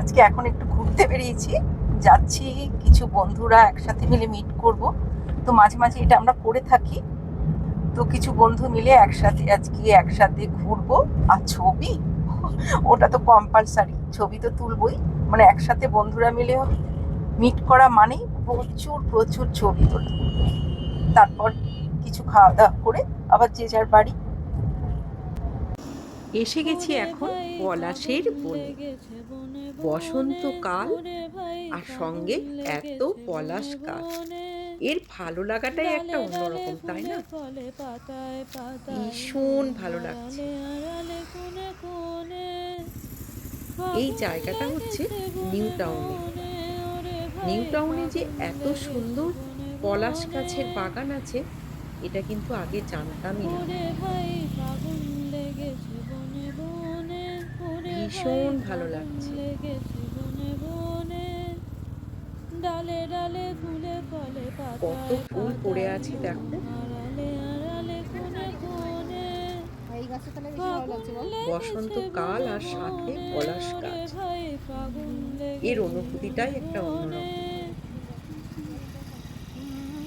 আজকে এখন একটু ঘুরতে বেরিয়েছি। যাচ্ছি, কিছু বন্ধুরা একসাথে মিলে মিট করব। তো মাঝে মাঝে এটা আমরা করে থাকি। তো কিছু বন্ধু মিলে একসাথে আজকে একসাথে ঘুরবো। আর ছবি? ওটা তো কম্পালসারি ছবি তো তুলবই। মানে একসাথে বন্ধুরা মিলে মিট করা মানেই প্রচুর প্রচুর ছবি তোলা। তারপর কিছু খাওয়া দাওয়া করে আবার যে যার বাড়ি এসে গেছি এখন পলাশের বনে। বসন্তকাল আর সঙ্গে এত পলাশ গাছ। এর ভালো লাগাটাই একটা অন্যরকম, তাই না? ভীষণ ভালো লাগছে। এই জায়গাটা হচ্ছে নিউ টাউনে। নিউ টাউনে যে এত সুন্দর পলাশ গাছের বাগান আছে, এটা কিন্তু আগে জানতামই না। ভীষণ ভালো লাগছে। ডালে ডালে ফুলে ফলে কত ফুল পড়ে আছে দেখো। বসন্তকাল আর সাথে পলাশ গাছ। এর অনুভূতিটাই একটা অন্যরকম।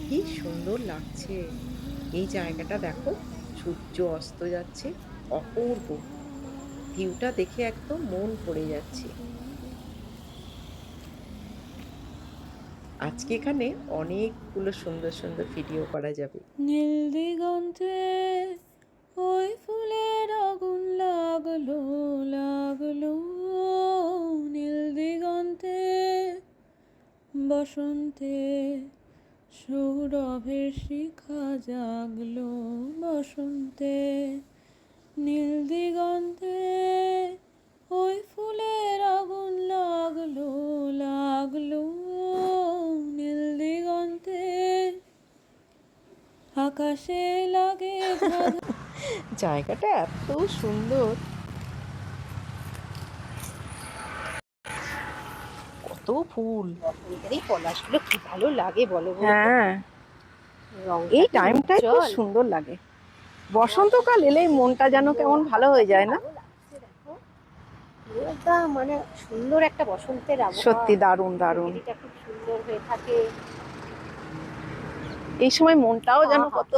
কি সুন্দর লাগছে। এই জায়গাটা দেখো সূর্য অস্ত যাচ্ছে অপূর্ব। ভিউটা দেখে একদম মন পড়ে যাচ্ছে। আজকে এখানে অনেকগুলো সুন্দর সুন্দর ভিডিও করা যাবে। নীল দিগন্তে ওই ফুলের আগুন লাগল লাগল। নীল দিগন্তে বসন্তে সৌরভের শিখা জাগলো, বসন্তে নীল দিগন্তে আকাশে লাগে জায়গাটা এত সুন্দর। কত ফুল। এই পলাশগুলো কি ভালো লাগে বলো হ্যাঁ। এই কি টাইমটাই খুব সুন্দর লাগে। বসন্তকাল এলেই মনটা যেন কেমন ভালো হয়ে যায় না? মানে সুন্দর একটা বসন্তের সত্যি দারুণ দারুণ। খুব সুন্দর হয়ে থাকে। এই সময় মনটাও যেন কত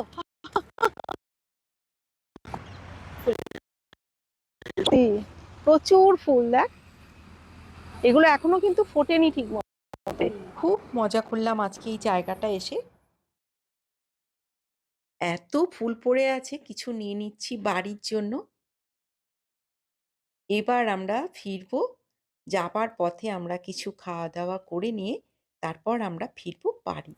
প্রচুর ফুল দেখ। এগুলো এখনও কিন্তু ফোটেনি ঠিক মতো। খুব মজা করলাম আজকে এই জায়গাটা এসে। এত ফুল পড়ে আছে কিছু নিয়ে নিচ্ছি বাড়ির জন্য। এবার আমরা ফিরবো যাবার পথে আমরা কিছু খাওয়া দাওয়া করে নিয়ে তারপর আমরা ফিরবো বাড়ি।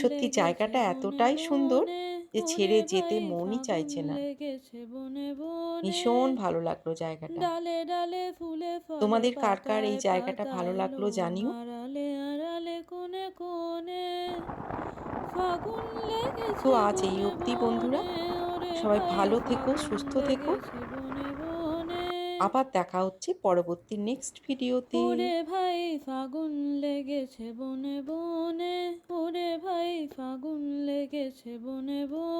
সত্যি জায়গাটা এতটাই সুন্দর যে ছেড়ে যেতে মনই চাইছে না। ভীষণ ভালো লাগল জায়গাটা তোমাদের কার কার এই জায়গাটা ভালো লাগল জানিও। তো আজ এই অবধি বন্ধুরা। সবাই ভালো থেকো, সুস্থ থেকো। বনে। আবার দেখা হচ্ছে পরবর্তী নেক্সট ভিডিওতে ওরে ভাই ফাগুন লেগেছে বনে বনে। ওরে ভাই ফাগুন লেগেছে বনে বনে।